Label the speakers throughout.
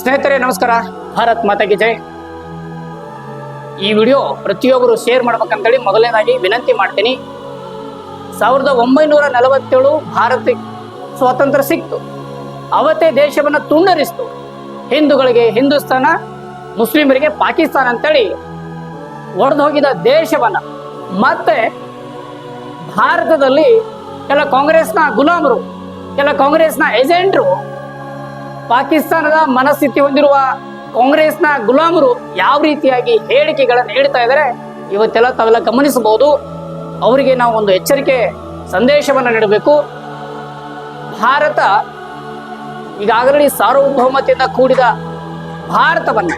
Speaker 1: ಸ್ನೇಹಿತರೆ, ನಮಸ್ಕಾರ. ಭಾರತ್ ಮಾತಾಗಿ ಜೈ. ಈ ವಿಡಿಯೋ ಪ್ರತಿಯೊಬ್ಬರು ಶೇರ್ ಮಾಡ್ಬೇಕಂತೇಳಿ ಮೊದಲನೇದಾಗಿ ವಿನಂತಿ ಮಾಡ್ತೀನಿ. ಸಾವಿರದ ಒಂಬೈನೂರ ನಲವತ್ತೇಳು ಭಾರತ ಸ್ವಾತಂತ್ರ್ಯ ಸಿಕ್ತು. ಅವತ್ತೇ ದೇಶವನ್ನು ತುಂಡರಿಸ್ತು. ಹಿಂದೂಗಳಿಗೆ ಹಿಂದೂಸ್ತಾನ ಮುಸ್ಲಿಮರಿಗೆ ಪಾಕಿಸ್ತಾನ ಅಂತೇಳಿ ಒಡೆದು ಹೋಗಿದ ದೇಶವನ್ನ. ಮತ್ತೆ ಭಾರತದಲ್ಲಿ ಕೆಲ ಕಾಂಗ್ರೆಸ್ನ ಗುಲಾಮರು, ಕೆಲ ಕಾಂಗ್ರೆಸ್ನ ಏಜೆಂಟ್ರು ಪಾಕಿಸ್ತಾನದ ಮನಸ್ಥಿತಿ ಹೊಂದಿರುವ ಕಾಂಗ್ರೆಸ್ನ ಗುಲಾಮರು ಯಾವ ರೀತಿಯಾಗಿ ಹೇಳಿಕೆಗಳನ್ನು ನೀಡ್ತಾ ಇದ್ದಾರೆ ಇವತ್ತೆಲ್ಲ ತಾವೆಲ್ಲ ಗಮನಿಸಬಹುದು. ಅವರಿಗೆ ನಾವು ಒಂದು ಎಚ್ಚರಿಕೆ, ಸಂದೇಶವನ್ನು ನೀಡಬೇಕು. ಭಾರತ ಈಗಾಗಲೇ ಸಾರ್ವಭೌಮತೆಯಿಂದ ಕೂಡಿದ ಭಾರತವನ್ನ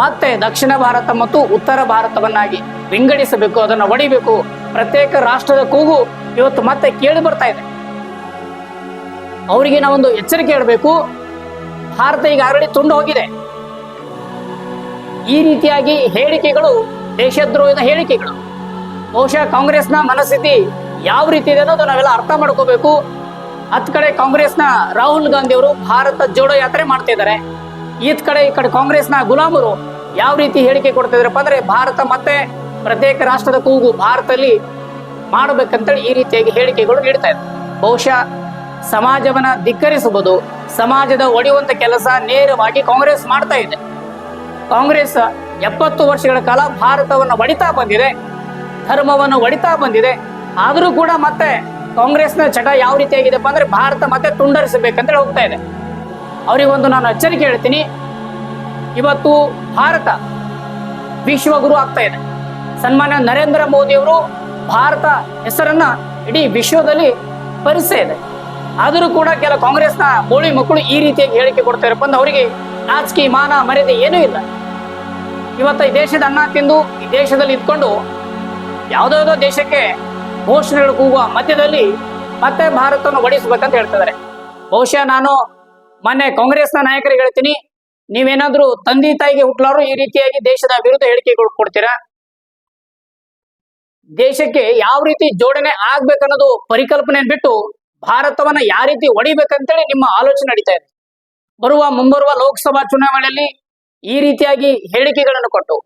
Speaker 1: ಮತ್ತೆ ದಕ್ಷಿಣ ಭಾರತ ಮತ್ತು ಉತ್ತರ ಭಾರತವನ್ನಾಗಿ ವಿಂಗಡಿಸಬೇಕು, ಅದನ್ನು ಒಡಿಬೇಕು ಪ್ರತ್ಯೇಕ ರಾಷ್ಟ್ರದ ಕೂಗು ಇವತ್ತು ಮತ್ತೆ ಕೇಳಿ ಬರ್ತಾ ಇದೆ. ಅವರಿಗೆ ನಾವೊಂದು ಎಚ್ಚರಿಕೆ ಇಡಬೇಕು ಭಾರತ ಈಗ ಆಲ್ರೆಡಿ ತುಂಡು ಹೋಗಿದೆ. ಈ ರೀತಿಯಾಗಿ ಹೇಳಿಕೆಗಳು ದೇಶದ್ರೋಹದ ಹೇಳಿಕೆಗಳು. ಬಹುಶಃ ಕಾಂಗ್ರೆಸ್ನ ಮನಸ್ಥಿತಿ ಯಾವ ರೀತಿ ಇದೆ ಅನ್ನೋದು ನಾವೆಲ್ಲ ಅರ್ಥ ಮಾಡ್ಕೋಬೇಕು. ಹತ್ ಕಡೆ ಕಾಂಗ್ರೆಸ್ನ ರಾಹುಲ್ ಗಾಂಧಿ ಅವರು ಭಾರತ ಜೋಡೋ ಯಾತ್ರೆ ಮಾಡ್ತಾ ಇದ್ದಾರೆ. ಈತ್ ಕಡೆ ಈ ಕಡೆ ಕಾಂಗ್ರೆಸ್ನ ಗುಲಾಮರು ಯಾವ ರೀತಿ ಹೇಳಿಕೆ ಕೊಡ್ತಾ ಅಂದ್ರೆ ಭಾರತ ಮತ್ತೆ ಪ್ರತ್ಯೇಕ ರಾಷ್ಟ್ರದ ಕೂಗು ಭಾರತದಲ್ಲಿ ಮಾಡಬೇಕಂತೇಳಿ ಈ ರೀತಿಯಾಗಿ ಹೇಳಿಕೆಗಳು ನೀಡ್ತಾ ಇದ್ದಾರೆ. ಬಹುಶಃ ಸಮಾಜವನ್ನ ಧಿಕ್ಕರಿಸಬಹುದು. ಸಮಾಜದ ಒಡೆಯುವಂತ ಕೆಲಸ ನೇರವಾಗಿ ಕಾಂಗ್ರೆಸ್ ಮಾಡ್ತಾ ಇದೆ. ಕಾಂಗ್ರೆಸ್ ಎಪ್ಪತ್ತು ವರ್ಷಗಳ ಕಾಲ ಭಾರತವನ್ನು ಒಡಿತಾ ಬಂದಿದೆ, ಧರ್ಮವನ್ನು ಒಡಿತಾ ಬಂದಿದೆ. ಆದರೂ ಕೂಡ ಮತ್ತೆ ಕಾಂಗ್ರೆಸ್ನ ಚಟ ಯಾವ ರೀತಿಯಾಗಿದೆಪ್ಪ ಅಂದ್ರೆ ಭಾರತ ಮತ್ತೆ ತುಂಡರಿಸಬೇಕಂತೇಳಿ ಹೋಗ್ತಾ ಇದೆ. ಅವರಿಗೊಂದು ನಾನು ಎಚ್ಚರಿಕೆ ಹೇಳ್ತೀನಿ. ಇವತ್ತು ಭಾರತ ವಿಶ್ವಗುರು ಆಗ್ತಾ ಇದೆ. ಸನ್ಮಾನ್ಯ ನರೇಂದ್ರ ಮೋದಿ ಅವರು ಭಾರತ ಹೆಸರನ್ನ ಇಡೀ ವಿಶ್ವದಲ್ಲಿ ಪರಿಸ್ತಾ ಇದೆ. ಆದರೂ ಕೂಡ ಕೆಲ ಕಾಂಗ್ರೆಸ್ನ ಬೋಳಿ ಮಕ್ಕಳು ಈ ರೀತಿಯಾಗಿ ಹೇಳಿಕೆ ಕೊಡ್ತಾರೆ ಬಂದು ಅವರಿಗೆ ರಾಜಕೀಯ ಮಾನ, ಮರ್ಯಾದೆ ಏನೂ ಇಲ್ಲ. ಇವತ್ತು ಈ ದೇಶದ ಅನ್ನ ತಿಂದು ಈ ದೇಶದಲ್ಲಿ ಇದ್ಕೊಂಡು ಯಾವುದೋ ದೇಶಕ್ಕೆ ಘೋಷಣೆಗಳು ಕೂಗುವ ಮಧ್ಯದಲ್ಲಿ ಮತ್ತೆ ಭಾರತವನ್ನು ಒಡಿಸ್ಬೇಕಂತ ಹೇಳ್ತಿದ್ದಾರೆ. ಬಹುಶಃ ನಾನು ಮೊನ್ನೆ ಕಾಂಗ್ರೆಸ್ನ ನಾಯಕರಿಗೆ ಹೇಳ್ತೀನಿ, ನೀವೇನಾದ್ರೂ ತಂದೆ ತಾಯಿಗೆ ಹುಟ್ಟಲಾರು ಈ ರೀತಿಯಾಗಿ ದೇಶದ ವಿರುದ್ಧ ಹೇಳಿಕೆಗಳು ಕೊಡ್ತೀರಾ? ದೇಶಕ್ಕೆ ಯಾವ ರೀತಿ ಜೋಡಣೆ ಆಗ್ಬೇಕನ್ನೋದು ಪರಿಕಲ್ಪನೆ ಬಿಟ್ಟು ಭಾರತವನ್ನ ಯಾವ ರೀತಿ ಹೊಡಿಬೇಕಂತೇಳಿ ನಿಮ್ಮ ಆಲೋಚನೆ ನಡೀತಾ ಇದೆ. ಬರುವ ಮುಂಬರುವ ಲೋಕಸಭಾ ಚುನಾವಣೆಯಲ್ಲಿ ಈ ರೀತಿಯಾಗಿ ಹೇಳಿಕೆಗಳನ್ನು ಕೊಟ್ಟು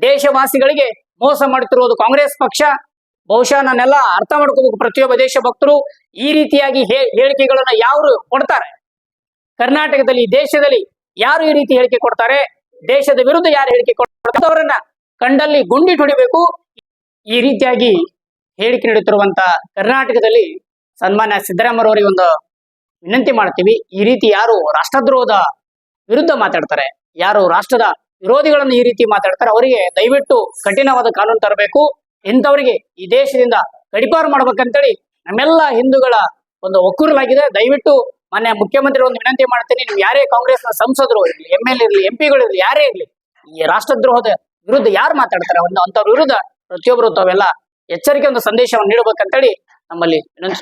Speaker 1: ದೇಶವಾಸಿಗಳಿಗೆ ಮೋಸ ಮಾಡುತ್ತಿರುವುದು ಕಾಂಗ್ರೆಸ್ ಪಕ್ಷ. ಬಹುಶಃ ನಾನೆಲ್ಲ ಅರ್ಥ ಮಾಡ್ಕೋಬೇಕು ಪ್ರತಿಯೊಬ್ಬ ದೇಶ ಭಕ್ತರು ಈ ರೀತಿಯಾಗಿ ಹೇಳಿಕೆಗಳನ್ನ ಯಾರು ಕೊಡ್ತಾರೆ? ಕರ್ನಾಟಕದಲ್ಲಿ, ದೇಶದಲ್ಲಿ ಯಾರು ಈ ರೀತಿ ಹೇಳಿಕೆ ಕೊಡ್ತಾರೆ? ದೇಶದ ವಿರುದ್ಧ ಯಾರು ಹೇಳಿಕೆ ಕೊಡ್ತಾರೆ ಅವರನ್ನ ಕಂಡಲ್ಲಿ ಗುಂಡಿ ಹೊಡಿಬೇಕು ಈ ರೀತಿಯಾಗಿ ಹೇಳಿಕೆ ನೀಡುತ್ತಿರುವಂತ ಕರ್ನಾಟಕದಲ್ಲಿ ಸನ್ಮಾನ್ಯ ಸಿದ್ದರಾಮಯ್ಯವರಿಗೆ ಒಂದು ವಿನಂತಿ ಮಾಡ್ತೀವಿ, ಈ ರೀತಿ ಯಾರು ರಾಷ್ಟ್ರದ್ರೋಹದ ವಿರುದ್ಧ ಮಾತಾಡ್ತಾರೆ, ಯಾರು ರಾಷ್ಟ್ರದ ವಿರೋಧಿಗಳನ್ನು ಈ ರೀತಿ ಮಾತಾಡ್ತಾರೆ, ಅವರಿಗೆ ದಯವಿಟ್ಟು ಕಠಿಣವಾದ ಕಾನೂನು ತರಬೇಕು, ಇಂಥವರಿಗೆ ಈ ದೇಶದಿಂದ ಗಡಿಪಾರು ಮಾಡ್ಬೇಕಂತೇಳಿ ನಮ್ಮೆಲ್ಲ ಹಿಂದೂಗಳ ಒಂದು ಒಕ್ಕೂರಲಾಗಿದೆ. ದಯವಿಟ್ಟು ಮಾನ್ಯ ಮುಖ್ಯಮಂತ್ರಿ ಒಂದು ವಿನಂತಿ ಮಾಡ್ತೀನಿ, ನೀವು ಯಾರೇ ಕಾಂಗ್ರೆಸ್ನ ಸಂಸದರು ಇರಲಿ, ಎಂ ಎಲ್ ಇರಲಿ, ಎಂ ಪಿಗಳು ಇರಲಿ, ಯಾರೇ ಇರಲಿ, ಈ ರಾಷ್ಟ್ರದ್ರೋಹದ ವಿರುದ್ಧ ಯಾರು ಮಾತಾಡ್ತಾರೆ, ಒಂದು ಅಂಥವ್ರ ವಿರುದ್ಧ ಪ್ರತಿಯೊಬ್ಬರು ತಾವೆಲ್ಲ ಎಚ್ಚರಿಕೆ ಒಂದು ಸಂದೇಶವನ್ನು ನೀಡಬೇಕಂತೇಳಿ ನಮ್ಮಲ್ಲಿ ವಿನಂತಿ